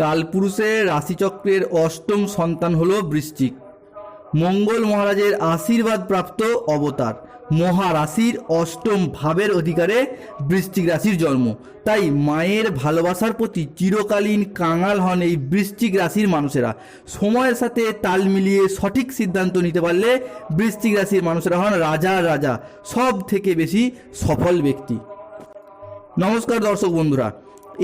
কালপুরুষের রাশিচক্রের অষ্টম সন্তান হল বৃশ্চিক। মঙ্গল মহারাজের আশীর্বাদ প্রাপ্ত অবতার। মহারাশির অষ্টম ভাবের অধিকারে বৃশ্চিক রাশির জন্ম। তাই মায়ের ভালোবাসার প্রতি চিরকালীন কাঙাল হন এই বৃশ্চিক রাশির মানুষেরা। সময়ের সাথে তাল মিলিয়ে সঠিক সিদ্ধান্ত নিতে পারলে বৃশ্চিক রাশির মানুষেরা হন রাজা রাজা সব থেকে বেশি সফল ব্যক্তি। নমস্কার দর্শক বন্ধুরা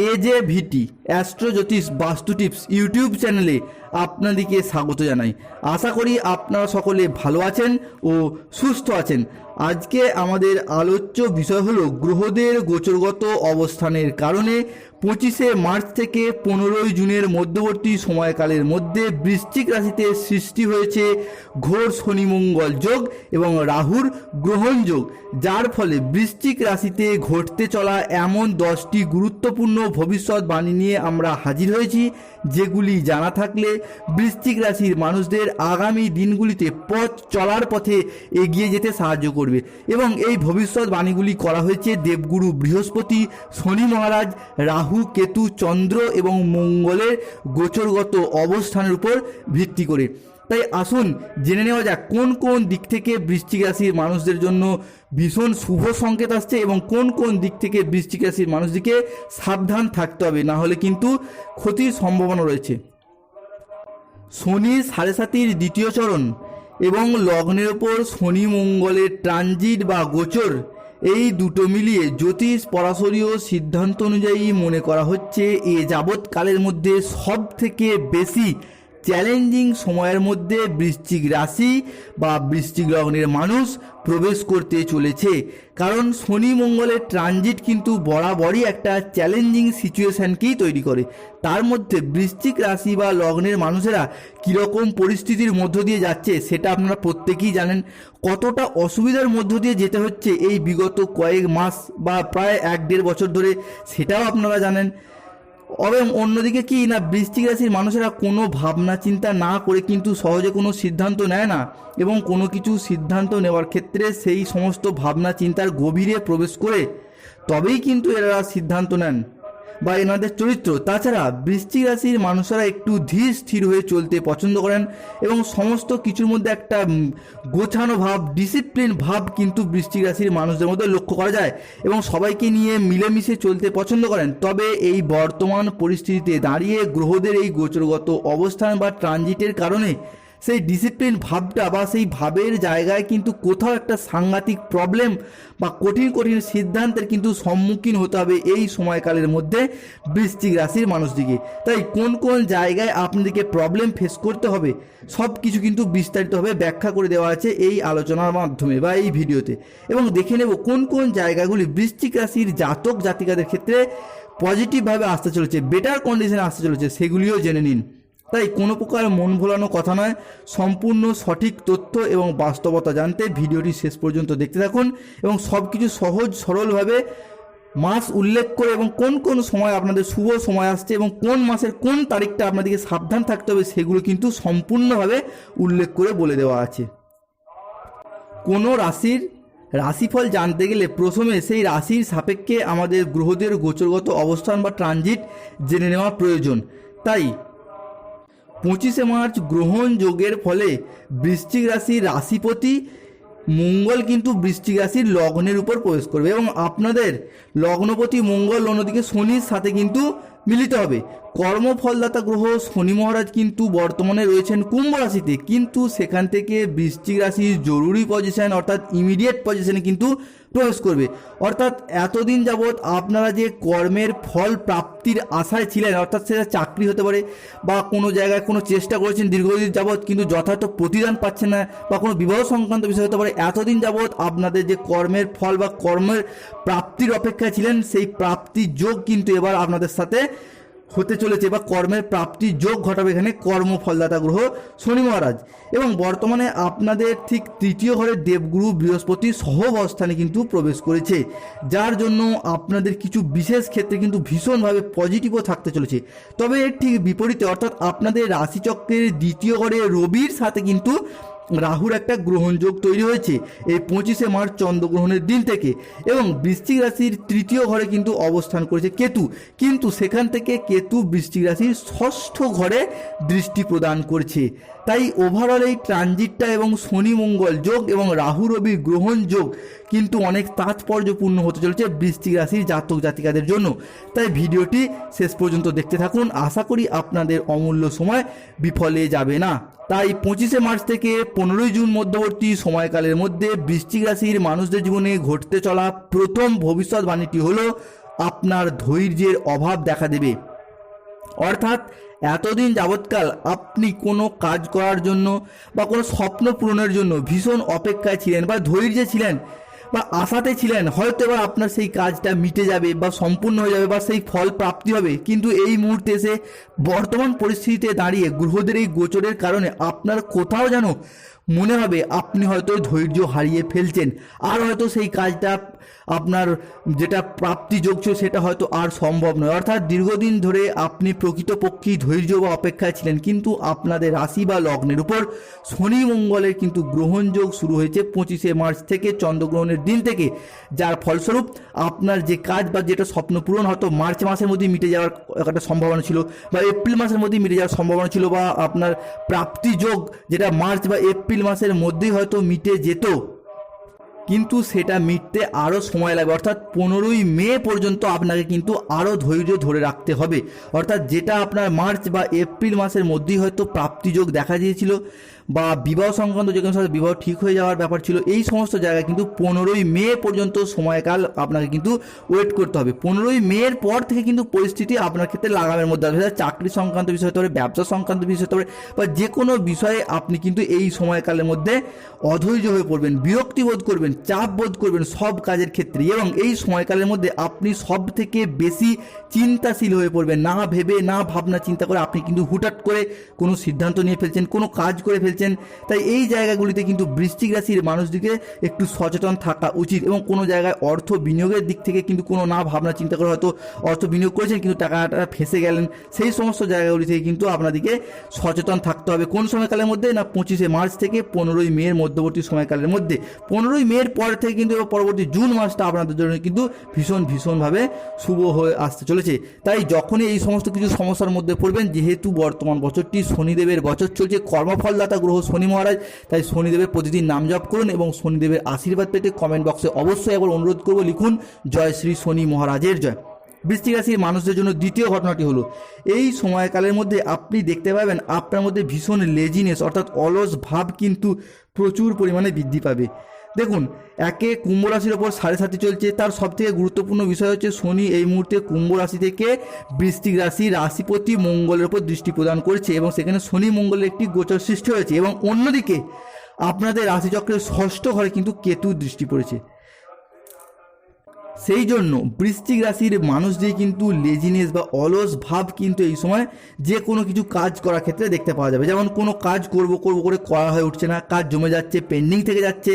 এ জে ভিটি অ্যাস্ট্রো জ্যোতিষ বাস্তু টিপস ইউটিউব চ্যানেলে আপনাদেরকে স্বাগত জানাই। আশা করি আপনারা সকলে ভালো আছেন ও সুস্থ আছেন। আজকে আমাদের আলোচ্য বিষয় হলো গ্রহদের গোচরগত অবস্থানের কারণে পঁচিশে মার্চ থেকে পনেরোই জুনের মধ্যবর্তী সময়কালের মধ্যে বৃশ্চিক রাশিতে সৃষ্টি হয়েছে ঘোর শনিমঙ্গল যোগ এবং রাহুর গ্রহণ যোগ, যার ফলে বৃশ্চিক রাশিতে ঘটতে চলা এমন দশটি গুরুত্বপূর্ণ ভবিষ্যৎবাণী নিয়ে আমরা হাজির হয়েছি, যেগুলি জানা থাকলে বৃশ্চিক রাশির মানুষদের আগামী দিনগুলিতে পথ চলার পথে এগিয়ে যেতে সাহায্য করবে। এবং এই ভবিষ্যৎবাণীগুলি করা হয়েছে দেবগুরু বৃহস্পতি, শনি মহারাজ, রাহু, কেতু, চন্দ্র এবং মঙ্গলের গোচরগত অবস্থানের উপর ভিত্তি করে। তাই আসুন জেনে নেওয়া যাক কোন কোন দিক থেকে বৃশ্চিক রাশির মানুষদের জন্য ভীষণ শুভ সংকেত আসছে এবং কোন কোন দিক থেকে বৃশ্চিক রাশির মানুষদিকে সাবধান থাকতে হবে। না হলে কিন্তু ক্ষতির সম্ভাবনা রয়েছে। শনির সাড়ে সাতির দ্বিতীয় চরণ এবং লগ্নের ওপর শনি মঙ্গলের ট্রানজিট বা গোচর, এই দুটো মিলিয়ে জ্যোতিষ পরাশরীয় সিদ্ধান্ত অনুযায়ী মনে করা হচ্ছে, এ যাবৎকালের মধ্যে সব থেকে বেশি চ্যালেঞ্জিং সময়ের মধ্যে বৃশ্চিক রাশি বা বৃশ্চিক লগ্নের মানুষ প্রবেশ করতে চলেছে। কারণ শনি মঙ্গলের ট্রানজিট কিন্তু বরাবরই একটা চ্যালেঞ্জিং সিচুয়েশনকেই তৈরি করে। তার মধ্যে বৃশ্চিক রাশি বা লগ্নের মানুষেরা কীরকম পরিস্থিতির মধ্য দিয়ে যাচ্ছে সেটা আপনারা প্রত্যেকেই জানেন। কতটা অসুবিধার মধ্য দিয়ে যেতে হচ্ছে এই বিগত কয়েক মাস বা প্রায় এক দেড় বছর ধরে সেটাও আপনারা জানেন। এবং অন্যদিকে কি না বৃষ্টিক রাশির মানুষেরা কোনো ভাবনা চিন্তা না করে কিন্তু সহজে কোনো সিদ্ধান্ত নেয় না এবং কোনো কিছু সিদ্ধান্ত নেওয়ার ক্ষেত্রে সেই সমস্ত ভাবনা চিন্তার গভীরে প্রবেশ করে তবেই কিন্তু এরা সিদ্ধান্ত নেন। বা এনাদের চরিত্র। তাছাড়া বৃশ্চিক রাশির মানুষেরা একটু ধীর স্থির হয়ে চলতে পছন্দ করেন এবং সমস্ত কিছুর মধ্যে একটা গোছানো ভাব ডিসিপ্লিন ভাব কিন্তু বৃশ্চিক রাশির মানুষদের মধ্যে লক্ষ্য করা যায় এবং সবাইকে নিয়ে মিলেমিশে চলতে পছন্দ করেন। তবে এই বর্তমান পরিস্থিতিতে দাঁড়িয়ে গ্রহদের এই গোচরগত অবস্থান বা ট্রানজিটের কারণে সেই ডিসিপ্লিন ভাবটা বা সেই ভাবের জায়গায় কিন্তু কোথাও একটা সাংঘাতিক প্রবলেম বা কঠিন কঠিন সিদ্ধান্তের কিন্তু সম্মুখীন হতে হবে এই সময়কালের মধ্যে বৃশ্চিক রাশির মানুষদিকে তাই কোন কোন জায়গায় আপনাদেরকে প্রবলেম ফেস করতে হবে সব কিছু কিন্তু বিস্তারিতভাবে ব্যাখ্যা করে দেওয়া আছে এই আলোচনার মাধ্যমে বা এই ভিডিওতে। এবং দেখে নেব কোন কোন জায়গাগুলি বৃশ্চিক রাশির জাতক, জাতিকাদের ক্ষেত্রে পজিটিভভাবে আসতে চলেছে বেটার কন্ডিশনে আসতে চলেছে, সেগুলিও জেনে নিন। তাই কোনো প্রকার মন ভোলানো কথা নয়। সম্পূর্ণ সঠিক তথ্য এবং বাস্তবতা জানতে ভিডিওটি শেষ পর্যন্ত দেখতে থাকুন এবং সব কিছু সহজ, সরলভাবে মাস উল্লেখ করে এবং কোন কোন সময় আপনাদের শুভ সময় আসছে এবং কোন মাসের কোন তারিখটা আপনাদেরকে সাবধান থাকতে হবে সেগুলো কিন্তু সম্পূর্ণভাবে উল্লেখ করে বলে দেওয়া আছে। কোনো রাশির রাশিফল জানতে গেলে প্রথমে সেই রাশির সাপেক্ষে আমাদের গ্রহদের গোচরগত অবস্থান বা ট্রানজিট জেনে নেওয়া প্রয়োজন। তাই পঁচিশে মার্চ গ্রহণ যোগের ফলে বৃশ্চিক রাশির রাশিপতি মঙ্গল কিন্তু বৃশ্চিক রাশির লগ্নের উপর প্রবেশ করবে। এবং আপনাদের লগ্নপতি মঙ্গল অন্যদিকে শনির সাথে কিন্তু মিলিত হবে। কর্মফলদাতা গ্রহ শনি মহারাজ কিন্তু বর্তমানে রয়েছেন কুম্ভ রাশিতে। কিন্তু সেখান থেকে বৃশ্চিক রাশির জরুরি পজিশন অর্থাৎ ইমিডিয়েট পজিশনে কিন্তু প্রবেশ করবে। অর্থাৎ এতদিন যাবৎ আপনারা যে কর্মের ফল প্রাপ্তির আশায় ছিলেন, অর্থাৎ সেটা চাকরি হতে পারে বা কোনো জায়গায় কোনো চেষ্টা করেছেন দীর্ঘদিন যাবৎ কিন্তু যথার্থ প্রতিদান পাচ্ছেন না বা কোনো বিবাহ সংক্রান্ত বিষয় হতে পারে, এতদিন যাবৎ আপনাদের যে কর্মের ফল বা কর্মের প্রাপ্তির অপেক্ষায় ছিলেন, সেই প্রাপ্তির যোগ কিন্তু এবার আপনাদের সাথে হতে চলেছে বা কর্মের প্রাপ্তি যোগ ঘটাবে এখানে কর্মফলদাতা গ্রহ শনি মহারাজ। এবং বর্তমানে আপনাদের ঠিক তৃতীয় ঘরে দেবগুরু বৃহস্পতি সহ অবস্থানে কিন্তু প্রবেশ করেছে। যার জন্য আপনাদের কিছু বিশেষ ক্ষেত্রে কিন্তু ভীষণভাবে পজিটিভও থাকতে চলেছে। তবে এর ঠিক বিপরীতে অর্থাৎ আপনাদের রাশিচক্রের দ্বিতীয় ঘরে রবির সাথে কিন্তু রাহুর একটা গ্রহণযোগ তৈরি হয়েছে এই পঁচিশে মার্চ চন্দ্রগ্রহণের দিন থেকে এবং বৃশ্চিক রাশির তৃতীয় ঘরে কিন্তু অবস্থান করেছে কেতু। কিন্তু সেখান থেকে কেতু বৃশ্চিক রাশির ষষ্ঠ ঘরে দৃষ্টি প্রদান করছে। তাই ওভারঅল এই ট্রানজিটটা এবং শনি মঙ্গল যোগ এবং রাহু রবির গ্রহণ যোগ কিন্তু অনেক তাৎপর্যপূর্ণ হতে চলেছে বৃশ্চিক রাশির জাতক জাতিকাদের জন্য। তাই ভিডিওটি শেষ পর্যন্ত দেখতে থাকুন। আশা করি আপনাদের অমূল্য সময় বিফলে যাবে না। তাই পঁচিশে মার্চ থেকে পনেরোই জুন মধ্যবর্তী সময়কালের মধ্যে বৃশ্চিক রাশির মানুষদের জীবনে ঘটতে চলা প্রথম ভবিষ্যৎবাণীটি হলো আপনার ধৈর্যের অভাব দেখা দেবে। অর্থাৎ এতদিন যাবৎকাল আপনি কোনো কাজ করার জন্য বা কোনো স্বপ্ন পূরণের জন্য ভীষণ অপেক্ষায় ছিলেন বা ধৈর্যে ছিলেন। বা আশাতে ছিলেন, হয়তো এবার আপনার সেই কাজটা মিটে যাবে বা সম্পূর্ণ হয়ে যাবে বা সেই ফল প্রাপ্তি হবে। কিন্তু এই মুহূর্তে এসে বর্তমান পরিস্থিতিতে দাঁড়িয়ে গ্রহদের এই গোচরের কারণে আপনার কোথাও যেন মনে হবে, আপনি হয়তো ধৈর্য হারিয়ে ফেলছেন। আর হয়তো সেই কাজটা আপনার যেটা প্রাপ্তি যোগ ছিল সেটা হয়তো আর সম্ভব নয়। অর্থাৎ দীর্ঘদিন ধরে আপনি প্রকৃতপক্ষেই ধৈর্য বা অপেক্ষায় ছিলেন, কিন্তু আপনাদের রাশি বা লগ্নের উপর শনি মঙ্গলের কিন্তু গ্রহণযোগ শুরু হয়েছে পঁচিশে মার্চ থেকে চন্দ্রগ্রহণের দিন থেকে। যার ফলস্বরূপ আপনার যে কাজ বা যেটা স্বপ্ন পূরণ হয়তো মার্চ মাসের মধ্যেই মিটে যাওয়ার একটা সম্ভাবনা ছিল বা এপ্রিল মাসের মধ্যেই মিটে যাওয়ার সম্ভাবনা ছিল বা আপনার প্রাপ্তি যোগ যেটা মার্চ বা এপ্রিল মাসের মধ্যেই হয়তো মিটে যেত। কিন্তু সেটা মিটতে আরও সময় লাগবে। অর্থাৎ পনেরোই মে পর্যন্ত আপনাকে কিন্তু আরও ধৈর্য ধরে রাখতে হবে। অর্থাৎ যেটা আপনার মার্চ বা এপ্রিল মাসের মধ্যেই হয়তো প্রাপ্তিযোগ দেখা দিয়েছিল বা বিবাহ সংক্রান্ত যে কোনো বিবাহ ঠিক হয়ে যাওয়ার ব্যাপার ছিল, এই সমস্ত জায়গায় কিন্তু পনেরোই মে পর্যন্ত সময়কাল আপনাকে কিন্তু ওয়েট করতে হবে। পনেরোই মের পর থেকে কিন্তু পরিস্থিতি আপনার ক্ষেত্রে লাগামের মধ্যে আসবে। চাকরি সংক্রান্ত বিষয় হতে পারে, ব্যবসা সংক্রান্ত বিষয় হতে পারে, বা যে কোনো বিষয়ে আপনি কিন্তু এই সময়কালের মধ্যে অধৈর্য হয়ে পড়বেন, বিরক্তি বোধ করবেন, চাপ বোধ করবেন সব কাজের ক্ষেত্রে এবং এই সময়কালের মধ্যে আপনি সব থেকে বেশি চিন্তাশীল হয়ে পড়বেন। না ভেবে, না ভাবনা চিন্তা করে আপনি কিন্তু হুটাট করে কোনো সিদ্ধান্ত নিয়ে ফেলছেন, কোনো কাজ করে ফেলছেন তাই এই জায়গাগুলিতে কিন্তু বৃশ্চিক রাশির মানুষদিকে একটু সচেতন থাকা উচিত এবং কোনো জায়গায় অর্থ বিনিয়োগের দিক থেকে কিন্তু কোনো না ভাবনা চিন্তা করে হয়তো অর্থ বিনিয়োগ করেছেন কিন্তু টাকাটা ফেসে গেলেন। সেই সমস্ত জায়গাগুলি থেকে কিন্তু আপনাদেরকে সচেতন থাকতে হবে। কোন সময়কালের মধ্যে? না, পঁচিশে মার্চ থেকে পনেরোই মের মধ্যবর্তী সময়কালের মধ্যে। পনেরোই মের পর থেকে কিন্তু পরবর্তী জুন মাসটা আপনাদের জন্য কিন্তু ভীষণ, ভীষণভাবে শুভ হয়ে আসতে চলেছে। তাই যখনই এই সমস্ত কিছু সমস্যার মধ্যে পড়বেন, যেহেতু বর্তমান বছরটি শনিদেবের বছর চলছে, কর্মফলদাতা গ্রহ শনি মহারাজ, তাই শনিদেবের প্রতিদিন নাম জপ করুন এবং শনিদেবের আশীর্বাদ পেতে কমেন্ট বক্সে অবশ্যই একবার অনুরোধ করব লিখুন, জয় শ্রী শনি মহারাজের জয়। বৃষ্টিক রাশির মানুষদের জন্য দ্বিতীয় ঘটনাটি হলো, এই সময়কালের মধ্যে আপনি দেখতে পাবেন আপনার মধ্যে ভীষণ লেজিনেস অর্থাৎ অলস ভাব কিন্তু প্রচুর পরিমাণে বৃদ্ধি পাবে। দেখুন, একে কুম্ভ রাশির ওপর সাড়ে সাথে চলছে। তার সবথেকে গুরুত্বপূর্ণ বিষয় হচ্ছে শনি এই মুহূর্তে কুম্ভ রাশি থেকে বৃষ্টিক রাশি, রাশিপতি মঙ্গলের ওপর দৃষ্টি প্রদান করছে এবং সেখানে শনি মঙ্গলের একটি গোচর সৃষ্টি হয়েছে এবং অন্যদিকে আপনাদের রাশিচক্রের ষষ্ঠ ঘরে কিন্তু কেতুর দৃষ্টি পড়েছে। সেই জন্য বৃশ্চিক রাশির মানুষদের কিন্তু লেজিনেস বা অলস ভাব কিন্তু এই সময় যে কোনো কিছু কাজ করার ক্ষেত্রে দেখতে পাওয়া যাবে। যেমন কোনো কাজ করব করব করে করা হয়ে উঠছে না, কাজ জমে যাচ্ছে পেন্ডিং থেকে যাচ্ছে,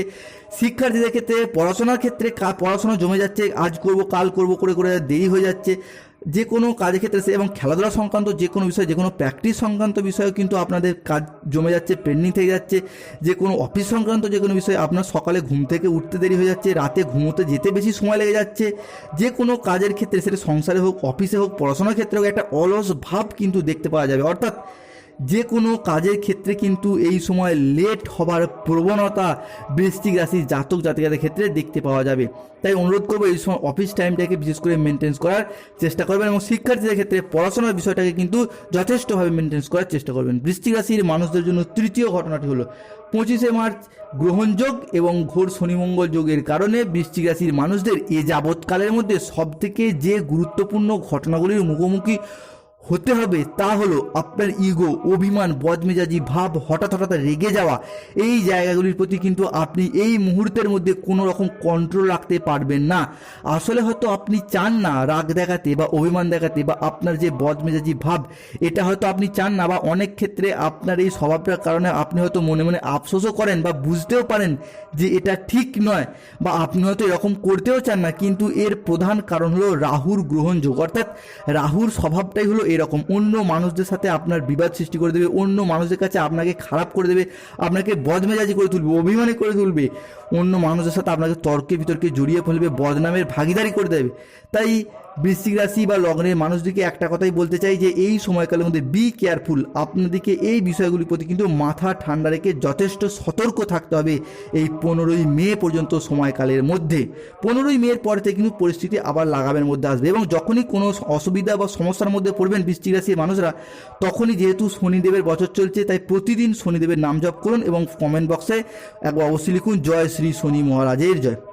শিক্ষার্থীদের ক্ষেত্রে, পড়াশোনার ক্ষেত্রে পড়াশোনা জমে যাচ্ছে, আজ করব, কাল করব, করে করে দেরি হয়ে যাচ্ছে যে কোনো কাজের ক্ষেত্রে সে এবং খেলাধুলা সংক্রান্ত যে কোনো বিষয়, যে কোনো প্র্যাকটিস সংক্রান্ত বিষয়েও কিন্তু আপনাদের কাজ জমে যাচ্ছে পেন্ডিং থেকে যাচ্ছে। যে কোনো অফিস সংক্রান্ত যে কোনো বিষয়ে আপনার সকালে ঘুম থেকে উঠতে দেরি হয়ে যাচ্ছে, রাতে ঘুমোতে যেতে বেশি সময় লেগে যাচ্ছে। যে কোনো কাজের ক্ষেত্রে সেটা সংসারে হোক অফিসে হোক, পড়াশোনার ক্ষেত্রে হোক, একটা অলস ভাব কিন্তু দেখতে পাওয়া যাবে। অর্থাৎ যে কোনো কাজের ক্ষেত্রে কিন্তু এই সময় লেট হবার প্রবণতা বৃষ্টিক রাশির জাতক জাতিকাদের ক্ষেত্রে দেখতে পাওয়া যাবে। তাই অনুরোধ করব এই সময় অফিস টাইমটাকে বিশেষ করে মেনটেন্স করার চেষ্টা করবেন এবং শিক্ষার্থীদের ক্ষেত্রে পড়াশোনার বিষয়টাকে কিন্তু যথেষ্টভাবে মেনটেন্স করার চেষ্টা করবেন। বৃষ্টিক রাশির মানুষদের জন্য তৃতীয় ঘটনাটি হলো, পঁচিশে মার্চ গ্রহণযোগ এবং ঘোর শনিমঙ্গল যোগের কারণে বৃশ্চিক রাশির মানুষদের এ যাবৎকালের মধ্যে সবথেকে যে গুরুত্বপূর্ণ ঘটনাগুলির মুখোমুখি হতে হবে তা হলো আপনার ইগো অভিমান, বদমেজাজি, ভাব হঠাৎ হঠাৎ রেগে যাওয়া। এই জায়গাগুলির প্রতি কিন্তু আপনি এই মুহূর্তের মধ্যে কোনো রকম কন্ট্রোল রাখতে পারবেন না। আসলে হয়তো আপনি চান না রাগ দেখাতে বা অভিমান দেখাতে বা আপনার যে বদমেজাজি ভাব, এটা হয়তো আপনি চান না বা অনেক ক্ষেত্রে আপনার এই স্বভাবটার কারণে আপনি হয়তো মনে মনে আফসোসও করেন বা বুঝতেও পারেন যে এটা ঠিক নয় বা আপনি হয়তো এরকম করতেও চান না। কিন্তু এর প্রধান কারণ হলো রাহুর গ্রহণযোগ। অর্থাৎ রাহুর স্বভাবটাই হলো এরকম অন্য মানুষদের সাথে আপনার বিবাদ সৃষ্টি করে দেবে, অন্য মানুষদের কাছে আপনাকে খারাপ করে দেবে, আপনাকে বদমেজাজি করে তুলবে, অভিমানী করে তুলবে, অন্য মানুষদের সাথে আপনাকে তর্কে বিতর্কে জড়িয়ে ফেলবে, বদনামের ভাগিদারি করে দেবে। তাই বৃশ্চিক রাশি বা লগ্নের মানুষদেরকে একটা কথাই বলতে চাই যে এই সময়কালের মধ্যে বি কেয়ারফুল আপনাদেরকে এই বিষয়গুলির প্রতি কিন্তু মাথা ঠান্ডা রেখে যথেষ্ট সতর্ক থাকতে হবে এই পনেরোই মে পর্যন্ত সময়কালের মধ্যে। পনেরোই মের পর কিন্তু পরিস্থিতি আবার লাগাবের মধ্যে আসবে এবং যখনই কোনো অসুবিধা বা সমস্যার মধ্যে পড়বেন বৃষ্টিক রাশির মানুষরা, তখনই যেহেতু শনিদেবের বছর চলছে, তাই প্রতিদিন শনিদেবের নাম জপ করুন এবং কমেন্ট বক্সে একবার অবশ্যই লিখুন, জয় শ্রী শনি মহারাজের জয়।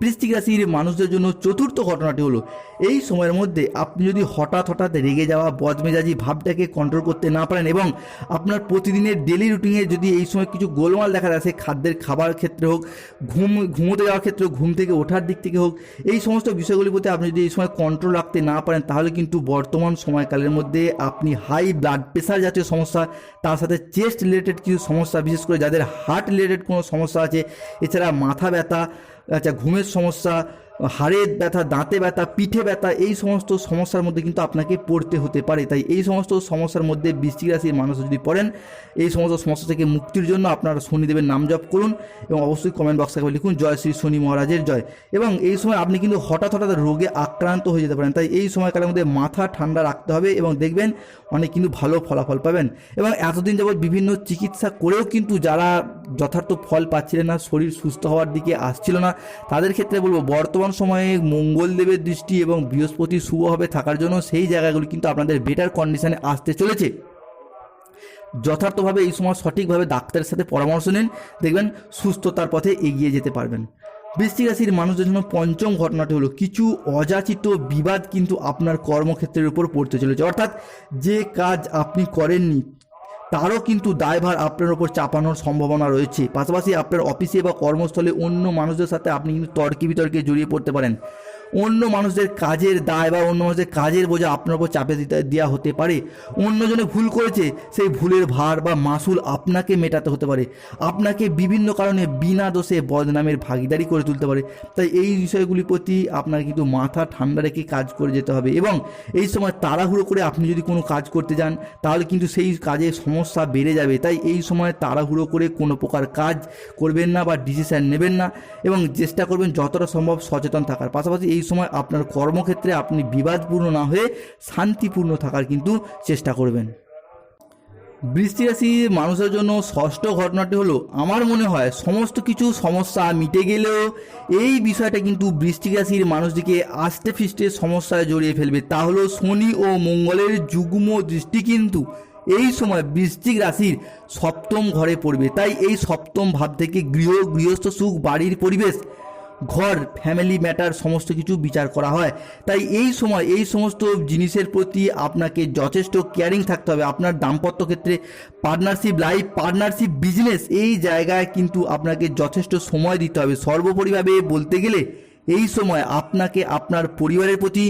বৃশ্চিক রাশির মানুষদের জন্য চতুর্থ ঘটনাটি হলো, এই সময়ের মধ্যে আপনি যদি হঠাৎ হঠাৎ রেগে যাওয়া, বদমেজাজি ভাবটাকে কন্ট্রোল করতে না পারেন এবং আপনার প্রতিদিনের ডেলি রুটিনে যদি এই সময় কিছু গোলমাল দেখা যায়, সে খাদ্যের খাবার ক্ষেত্রে হোক, ঘুম, ঘুমোতে যাওয়ার ক্ষেত্রে ঘুম থেকে ওঠার দিক থেকে হোক, এই সমস্ত বিষয়গুলির প্রতি আপনি যদি এই সময় কন্ট্রোল রাখতে না পারেন, তাহলে কিন্তু বর্তমান সময়কালের মধ্যে আপনি হাই ব্লাড প্রেশার জাতীয় সমস্যা, তার সাথে চেস্ট রিলেটেড কিছু সমস্যা, বিশেষ করে যাদের হার্ট রিলেটেড কোনো সমস্যা আছে, এছাড়া মাথা ব্যথা আচ্ছা ঘুমের সমস্যা হাড়ের ব্যথা, দাঁতে ব্যথা, পিঠে ব্যথা, এই সমস্ত সমস্যার মধ্যে কিন্তু আপনাকে পড়তে হতে পারে। তাই এই সমস্ত সমস্যার মধ্যে বৃশ্চিক রাশির মানুষ যদি পড়েন, এই সমস্ত সমস্যা থেকে মুক্তির জন্য আপনারা শনিদেবের নাম জপ করুন এবং অবশ্যই কমেন্ট বক্সে লিখুন, জয় শ্রী শনি মহারাজের জয়। এবং এই সময় আপনি কিন্তু হঠাৎ হঠাৎ রোগে আক্রান্ত হয়ে যেতে পারেন। তাই এই সময়কালের মধ্যে মাথা ঠান্ডা রাখতে হবে এবং দেখবেন অনেক কিন্তু ভালো ফলাফল পাবেন। এবং এতদিন যাবৎ বিভিন্ন চিকিৎসা করেও কিন্তু যারা যথার্থ ফল পাচ্ছিলেন না, শরীর সুস্থ হওয়ার দিকে আসছিল না, তাদের ক্ষেত্রে বলব, বর্তমান সময়ে মঙ্গলদেবের দৃষ্টি এবং বৃহস্পতি শুভভাবে থাকার জন্য সেই জায়গাগুলি কিন্তু আপনাদের বেটার কন্ডিশনে আসতে চলেছে। যথার্থভাবে এই সময় সঠিকভাবে ডাক্তারের সাথে পরামর্শ নিন, দেখবেন সুস্থতার পথে এগিয়ে যেতে পারবেন। বৃশ্চিক রাশির মানুষদের জন্য পঞ্চম ঘটনাটি হলো কিছু অযাচিত বিবাদ কিন্তু আপনার কর্মক্ষেত্রের উপর পড়তে চলেছে। অর্থাৎ যে কাজ আপনি করেননি তারও কিন্তু দায়ভার আপনার ওপর চাপানোর সম্ভাবনা রয়েছে। পাশাপাশি আপনার অফিসে বা কর্মস্থলে অন্য মানুষদের সাথে আপনি কিন্তু তর্কি বিতর্কে জড়িয়ে পড়তে পারেন। অন্য মানুষদের কাজের দায় বা অন্য মানুষদের কাজের বোঝা আপনার উপর চাপে দিতে দেওয়া হতে পারে। অন্যজনে ভুল করেছে, সেই ভুলের ভার বা মাসুল আপনাকে মেটাতে হতে পারে। আপনাকে বিভিন্ন কারণে বিনা দোষে বদনামের ভাগিদারি করে তুলতে পারে। তাই এই বিষয়গুলির প্রতি আপনার কিন্তু মাথা ঠান্ডা রেখে কাজ করে যেতে হবে এবং এই সময় তাড়াহুড়ো করে আপনি যদি কোনো কাজ করতে যান, তাহলে কিন্তু সেই কাজে সমস্যা বেড়ে যাবে। তাই এই সময় তাড়াহুড়ো করে কোনো প্রকার কাজ করবেন না বা ডিসিশন নেবেন না এবং চেষ্টা করবেন যতটা সম্ভব সচেতন থাকার। পাশাপাশি এই সময় আপনার কর্মক্ষেত্রে আপনি বিবাদপূর্ণ না হয়ে শান্তিপূর্ণ থাকার কিন্তু চেষ্টা করবেন। বৃষ্টি রাশির মানুষের জন্য ষষ্ঠ ঘটনাটি হলো, আমার মনে হয় সমস্ত কিছু সমস্যা মিটে গেলেও এই বিষয়টা কিন্তু বৃষ্টিক রাশির মানুষটিকে আস্তে ফিস্টে সমস্যায় জড়িয়ে ফেলবে। তা হলো শনি ও মঙ্গলের যুগ্ম দৃষ্টি কিন্তু এই সময় বৃশ্চিক রাশির সপ্তম ঘরে পড়বে। তাই এই সপ্তম ভাব থেকে গৃহ, গৃহস্থ সুখ, বাড়ির পরিবেশ ঘর ফ্যামিলি ম্যাটার সমস্ত কিছু বিচার করা হয়। তাই এই সময়, এই সমস্ত জিনিসের প্রতি আপনাকে যথেষ্ট কেয়ারিং থাকতে হবে। আপনার দাম্পত্য ক্ষেত্রে পার্টনারশিপ লাইফ পার্টনারশিপ বিজনেস এই জায়গায় কিন্তু আপনাকে যথেষ্ট সময় দিতে হবে। সর্বোপরিভাবে বলতে গেলে, এই সময় আপনাকে আপনার পরিবারের প্রতি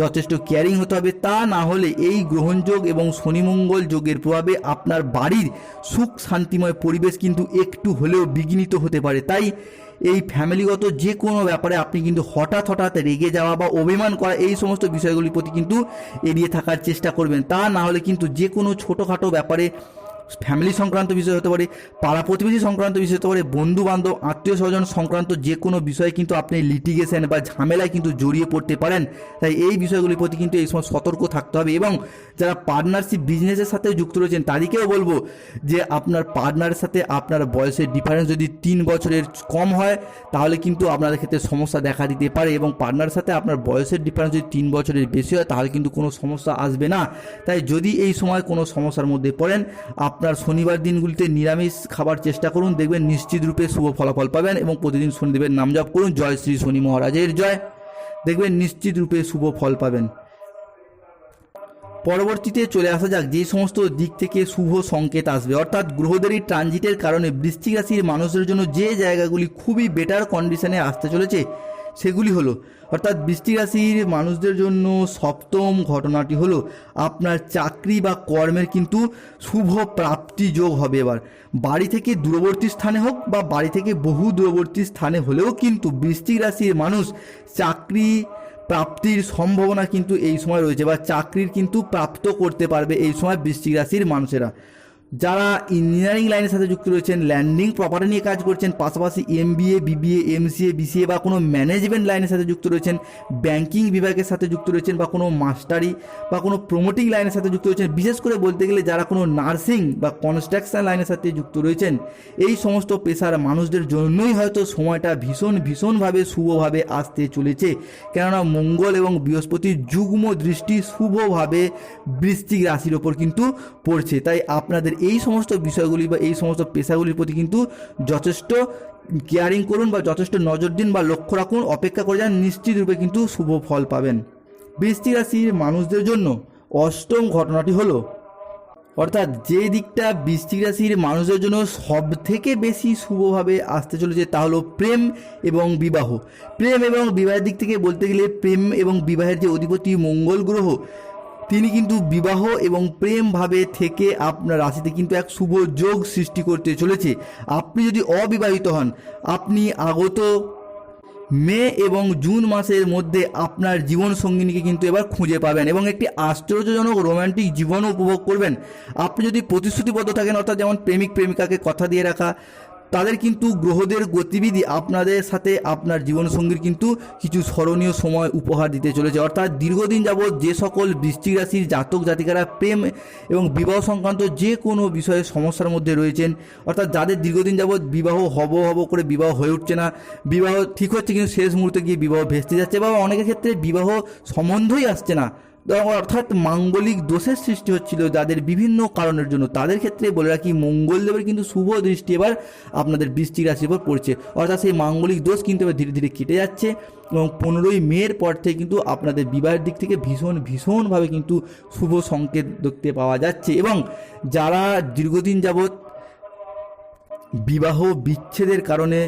যথেষ্ট কেয়ারিং হতে হবে। তা না হলে এই গ্রহণযোগ এবং শনিমঙ্গল যোগের প্রভাবে আপনার বাড়ির সুখ শান্তিময় পরিবেশ কিন্তু একটু হলেও বিঘ্নিত হতে পারে। তাই এই ফ্যামিলিগত যে কোনো ব্যাপারে আপনি কিন্তু হঠাৎ হঠাৎ রেগে যাওয়া বা অভিমান করা এই সমস্ত বিষয়গুলির প্রতি কিন্তু এড়িয়ে থাকার চেষ্টা করবেন। তা না হলে কিন্তু যে কোনো ছোটোখাটো ব্যাপারে ফ্যামিলি সংক্রান্ত বিষয় হতে পারে, পাড়া প্রতিবেশী সংক্রান্ত বিষয় হতে পারে বন্ধু বান্ধব আত্মীয় স্বজন সংক্রান্ত যে কোনো বিষয়ে কিন্তু আপনি লিটিগেশন বা ঝামেলায় কিন্তু জড়িয়ে পড়তে পারেন। তাই এই বিষয়গুলির প্রতি কিন্তু এই সময় সতর্ক থাকতে হবে এবং যারা পার্টনারশিপ বিজনেসের সাথে যুক্ত রয়েছেন, তাদেরকেও বলব যে আপনার পার্টনারের সাথে আপনার বয়সের ডিফারেন্স যদি তিন বছরের কম হয়, তাহলে কিন্তু আপনাদের ক্ষেত্রে সমস্যা দেখা দিতে পারে এবং পার্টনারের সাথে আপনার বয়সের ডিফারেন্স যদি তিন বছরের বেশি হয়, তাহলে কিন্তু কোনো সমস্যা আসবে না। তাই যদি এই সময় কোনো সমস্যার মধ্যে পড়েন আপনার শনিবার দিনগুলিতে নিরামিষ খাবার চেষ্টা করুন। দেখবেন নিশ্চিত রূপে শুভ ফলাফল পাবেন এবং প্রতিদিন শনিদেবের নাম জপ করুন। জয় শ্রী শনি মহারাজের জয়। দেখবেন নিশ্চিত রূপে শুভ ফল পাবেন। পরবর্তীতে চলে আসা যাক, যে সমস্ত দিক থেকে শুভ সংকেত আসবে। অর্থাৎ গ্রহদেরই ট্রানজিটের কারণে বৃশ্চিক রাশির মানুষের জন্য যে জায়গাগুলি খুবই বেটার কন্ডিশনে আসতে চলেছে সেগুলি হলো, অর্থাৎ বৃষ্টি রাশির মানুষদের জন্য সপ্তম ঘটনাটি হলো, আপনার চাকরি বা কর্মের কিন্তু শুভ প্রাপ্তি যোগ হবে এবার। বাড়ি থেকে দূরবর্তী স্থানে হোক বা বাড়ি থেকে বহু দূরবর্তী স্থানে হলেও কিন্তু বৃষ্টিক রাশির মানুষ চাকরি প্রাপ্তির সম্ভাবনা কিন্তু এই সময় রয়েছে বা চাকরির কিন্তু প্রাপ্ত করতে পারবে এই সময় বৃশ্চিক রাশির মানুষেরা। যারা ইঞ্জিনিয়ারিং লাইনের সাথে যুক্ত রয়েছেন ল্যান্ডিং প্রপার্টি নিয়ে কাজ করছেন, পাশাপাশি M MBA BBA M MCA BCA বা কোনো ম্যানেজমেন্ট লাইনের সাথে যুক্ত রয়েছেন ব্যাংকিং বিভাগের সাথে যুক্ত রয়েছেন বা কোনো মাস্টারি বা কোনো প্রমোটিং লাইনের সাথে যুক্ত রয়েছেন, বিশেষ করে বলতে গেলে যারা কোনো নার্সিং বা কনস্ট্রাকশন লাইনের সাথে যুক্ত রয়েছেন, এই সমস্ত পেশার মানুষদের জন্যই হয়তো সময়টা ভীষণ, ভীষণভাবে শুভভাবে আসতে চলেছে। কেননা মঙ্গল এবং বৃহস্পতির যুগ্ম দৃষ্টি শুভভাবে বৃশ্চিক রাশির ওপর কিন্তু পড়ছে। তাই আপনাদের এই সমস্ত বিষয়গুলি বা এই সমস্ত পেশাগুলির প্রতি কিন্তু যথেষ্ট কেয়ারিং করুন বা যথেষ্ট নজর দিন বা লক্ষ্য রাখুন, অপেক্ষা করে যান, নিশ্চিত রূপে কিন্তু শুভ ফল পাবেন। বৃশ্চিক রাশির মানুষদের জন্য অষ্টম ঘটনাটি হলো, অর্থাৎ যে দিকটা বৃশ্চিক রাশির মানুষদের জন্য সব থেকে বেশি শুভভাবে আসতে চলেছে তা হলো প্রেম এবং বিবাহ। প্রেম এবং বিবাহের দিক থেকে বলতে গেলে প্রেম এবং বিবাহের যে অধিপতি মঙ্গল গ্রহ তিনি কিন্তু বিবাহ এবং প্রেম ভাবে থেকে আপনার রাশিতে কিন্তু এক শুভ যোগ সৃষ্টি করতে চলেছে। আপনি যদি অবিবাহিত হন, আপনি আগত মে এবং জুন মাসের মধ্যে আপনার জীবন সঙ্গিনীকে কিন্তু এবার খুঁজে পাবেন এবং একটি আশ্চর্যজনক রোমান্টিক জীবনও উপভোগ করবেন। আপনি যদি প্রতিশ্রুতিবদ্ধ থাকেন, অর্থাৎ যেমন প্রেমিক প্রেমিকাকে কথা দিয়ে রাখা তাদের কিন্তু গ্রহদের গতিবিধি আপনাদের সাথে আপনার জীবনসঙ্গীর কিন্তু কিছু স্মরণীয় সময় উপহার দিতে চলেছে। অর্থাৎ দীর্ঘদিন যাবৎ যে সকল বৃষ্টিক রাশির জাতক জাতিকারা প্রেম এবং বিবাহ সংক্রান্ত যে কোনো বিষয়ে সমস্যার মধ্যে রয়েছেন, অর্থাৎ যাদের দীর্ঘদিন যাবৎ বিবাহ হব হব করে বিবাহ হয়ে উঠছে না, বিবাহ ঠিক হচ্ছে কিন্তু শেষ মুহূর্তে গিয়ে বিবাহ ভেস্তে যাচ্ছে বা অনেকের ক্ষেত্রে বিবাহ সম্বন্ধই আসছে না। অর্থাৎ মাঙ্গলিক দোষের সৃষ্টি হচ্ছিল যাদের বিভিন্ন কারণের জন্য। তাদের ক্ষেত্রে বলে রাখি, মঙ্গলদেবের কিন্তু শুভ দৃষ্টি এবার আপনাদের বৃষ্টিক রাশির উপর পড়ছে। অর্থাৎ সেই মাঙ্গলিক দোষ কিন্তু এবার ধীরে ধীরে কেটে যাচ্ছে এবং পনেরোই মের পর থেকে কিন্তু আপনাদের বিবাহের দিক থেকে ভীষণ, ভীষণভাবে কিন্তু শুভ সংকেত দেখতে পাওয়া যাচ্ছে এবং যারা দীর্ঘদিন যাবৎ বিবাহ বিচ্ছেদের কারণে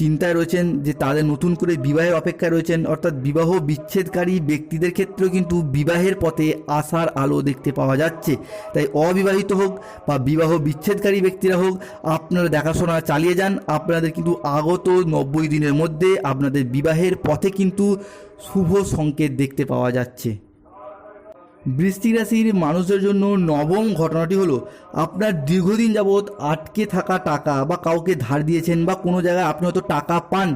চিন্তায় রয়েছেন যে তাদের নতুন করে বিবাহের অপেক্ষায় রয়েছেন। অর্থাৎ বিবাহ বিচ্ছেদকারী ব্যক্তিদের ক্ষেত্রেও কিন্তু বিবাহের পথে আশার আলো দেখতে পাওয়া যাচ্ছে। তাই অবিবাহিত হোক বা বিবাহ বিচ্ছেদকারী ব্যক্তিরা হোক, আপনারা দেখাশোনা চালিয়ে যান। আপনাদের কিন্তু আগত নব্বই দিনের মধ্যে আপনাদের বিবাহের পথে কিন্তু শুভ সংকেত দেখতে পাওয়া যাচ্ছে। বৃষ্টিক রাশির মানুষদের জন্য নবম ঘটনাটি হলো, আপনার দীর্ঘদিন যাবৎ আটকে থাকা টাকা বা কাউকে ধার দিয়েছেন বা কোনো জায়গায় আপনি হয়তো টাকা পান,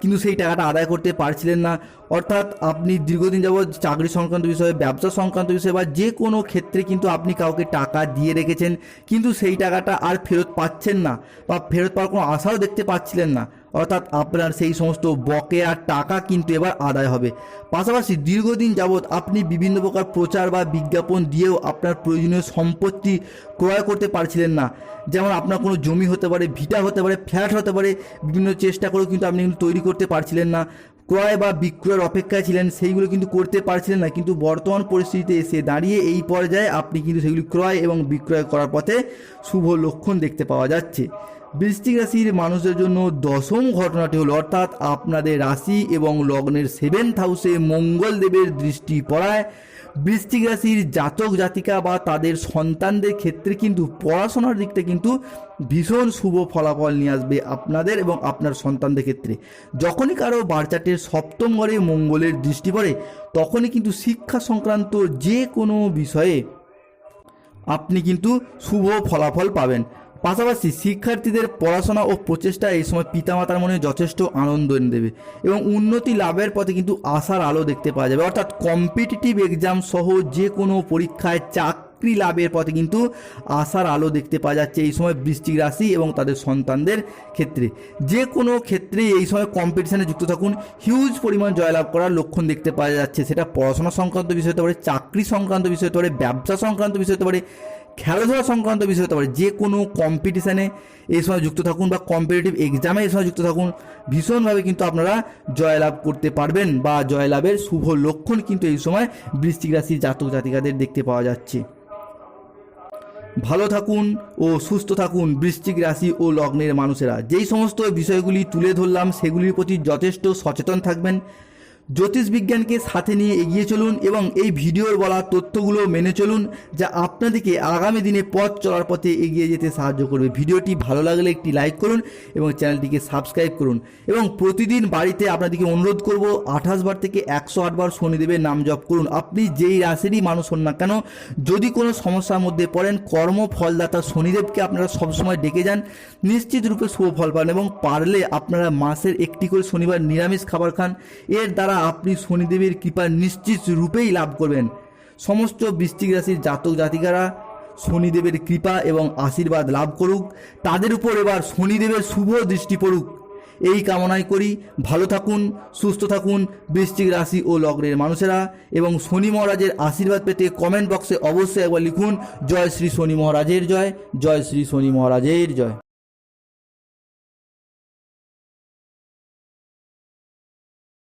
কিন্তু সেই টাকাটা আদায় করতে পারছিলেন না। অর্থাৎ আপনি দীর্ঘদিন যাবৎ চাকরি সংক্রান্ত বিষয়ে, ব্যবসা সংক্রান্ত বিষয়ে বা যে কোনো ক্ষেত্রে কিন্তু আপনি কাউকে টাকা দিয়ে রেখেছেন, কিন্তু সেই টাকাটা আর ফেরত পাচ্ছেন না বা ফেরত পাওয়ার কোনো আশাও দেখতে পাচ্ছিলেন না। অর্থাৎ আপনার সেই সমস্ত বকেয়া টাকা কিন্তু এবার আদায় হবে। পাশাপাশি দীর্ঘদিন যাবৎ আপনি বিভিন্ন প্রকার প্রচার বা বিজ্ঞাপন দিয়েও আপনার প্রয়োজনীয় সম্পত্তি ক্রয় করতে পারছিলেন না। যেমন আপনার কোনো জমি হতে পারে, ভিটা হতে পারে, ফ্ল্যাট হতে পারে, বিভিন্ন চেষ্টা করেও কিন্তু আপনি কিন্তু তৈরি করতে পারছিলেন না। ক্রয় বা বিক্রয়ের অপেক্ষায় ছিলেন, সেইগুলো কিন্তু করতে পারছিলেন না। কিন্তু বর্তমান পরিস্থিতিতে এসে দাঁড়িয়ে এই পর্যায়ে আপনি কিন্তু সেগুলি ক্রয় এবং বিক্রয় করার পথে শুভ লক্ষণ দেখতে পাওয়া যাচ্ছে। বৃশ্চিক রাশির মানুষদের জন্য দশম ঘটনাটি হলো, অর্থাৎ আপনাদের রাশি এবং লগ্নের সেভেন্থ হাউসে মঙ্গল দেবের দৃষ্টি পড়ায়। বৃশ্চিক রাশির জাতক, জাতিকা বা তাদের সন্তানদের ক্ষেত্রে কিন্তু পড়াশোনার দিকটা কিন্তু ভীষণ শুভ ফলাফল নিয়ে আসবে আপনাদের এবং আপনার সন্তানদের ক্ষেত্রে। যখনই কারও বারচাটের সপ্তম ঘরে মঙ্গলের দৃষ্টি পড়ে, তখনই কিন্তু শিক্ষা সংক্রান্ত যে কোনো বিষয়ে আপনি কিন্তু শুভ ফলাফল পাবেন। পাশাপাশি শিক্ষার্থীদের পড়াশোনা ও প্রচেষ্টা এই সময় পিতামাতার মনে যথেষ্ট আনন্দ এনে দেবে এবং উন্নতি লাভের পথে কিন্তু আশার আলো দেখতে পাওয়া যাবে। অর্থাৎ কম্পিটিটিভ এক্সাম সহ যে কোনো পরীক্ষায় চাকরি লাভের পথে কিন্তু আশার আলো দেখতে পাওয়া যাচ্ছে এই সময় বৃষ্টিক রাশি এবং তাদের সন্তানদের ক্ষেত্রে। যে কোনো ক্ষেত্রে এই সময় কম্পিটিশনে যুক্ত থাকুন। হিউজ পরিমাণ জয়লাভ করার লক্ষণ দেখতে পাওয়া যাচ্ছে। সেটা পড়াশোনা সংক্রান্ত বিষয় হতে পারে, চাকরি সংক্রান্ত বিষয় হতে পারে, ব্যবসা সংক্রান্ত বিষয় হতে পারে খেলাধুলা সংক্রান্ত বিষয় হতে পারে, যে কোনো কম্পিটিশানে এই সময় যুক্ত থাকুন বা কম্পিটিটিভ এক্সামে এই সময় যুক্ত থাকুন, ভীষণভাবে কিন্তু আপনারা জয়লাভ করতে পারবেন বা জয়লাভের শুভ লক্ষণ কিন্তু এই সময় বৃষ্টিক রাশির জাতক জাতিকাদের দেখতে পাওয়া যাচ্ছে। ভালো থাকুন ও সুস্থ থাকুন বৃশ্চিক রাশি ও লগ্নের মানুষেরা। যেই সমস্ত বিষয়গুলি তুলে ধরলাম, সেগুলির প্রতি যথেষ্ট সচেতন থাকবেন। জ্যোতিষ বিজ্ঞানকে সাথে নিয়ে এগিয়ে চলুন এবং এই ভিডিওর বলা তথ্যগুলো মেনে চলুন যা আপনাদেরকে আগামী দিনে পথ চলার পথে এগিয়ে যেতে সাহায্য করবে। ভিডিওটি ভালো লাগলে একটি লাইক করুন এবং চ্যানেলটিকে সাবস্ক্রাইব করুন এবং প্রতিদিন বাড়িতে আপনাদেরকে অনুরোধ করব, আঠাশ বার থেকে একশো আটবার শনিদেবের নাম জপ করুন। আপনি যেই রাশিরই মানুষ হন না কেন, যদি কোনো সমস্যার মধ্যে পড়েন কর্ম ফলদাতা শনিদেবকে আপনারা সবসময় ডেকে যান। নিশ্চিত রূপে শুভ ফল পান এবং পারলে আপনারা মাসের একটি করে শনিবার নিরামিষ খাবার খান। এর দ্বারা আপনি শনিদেবের কৃপা নিশ্চিত রূপেই লাভ করবেন। সমস্ত বৃষ্টিক রাশির জাতক জাতিকারা শনিদেবের কৃপা এবং আশীর্বাদ লাভ করুক। তাদের উপর এবার শনিদেবের শুভ দৃষ্টি পড়ুক। এই কামনাই করি। ভালো থাকুন, সুস্থ থাকুন বৃশ্চিক রাশি ও লগ্নের মানুষেরা এবং শনি মহারাজের আশীর্বাদ পেতে কমেন্ট বক্সে অবশ্যই একবার লিখুন, জয় শ্রী শনি মহারাজের জয় জয় শ্রী শনি মহারাজের জয়।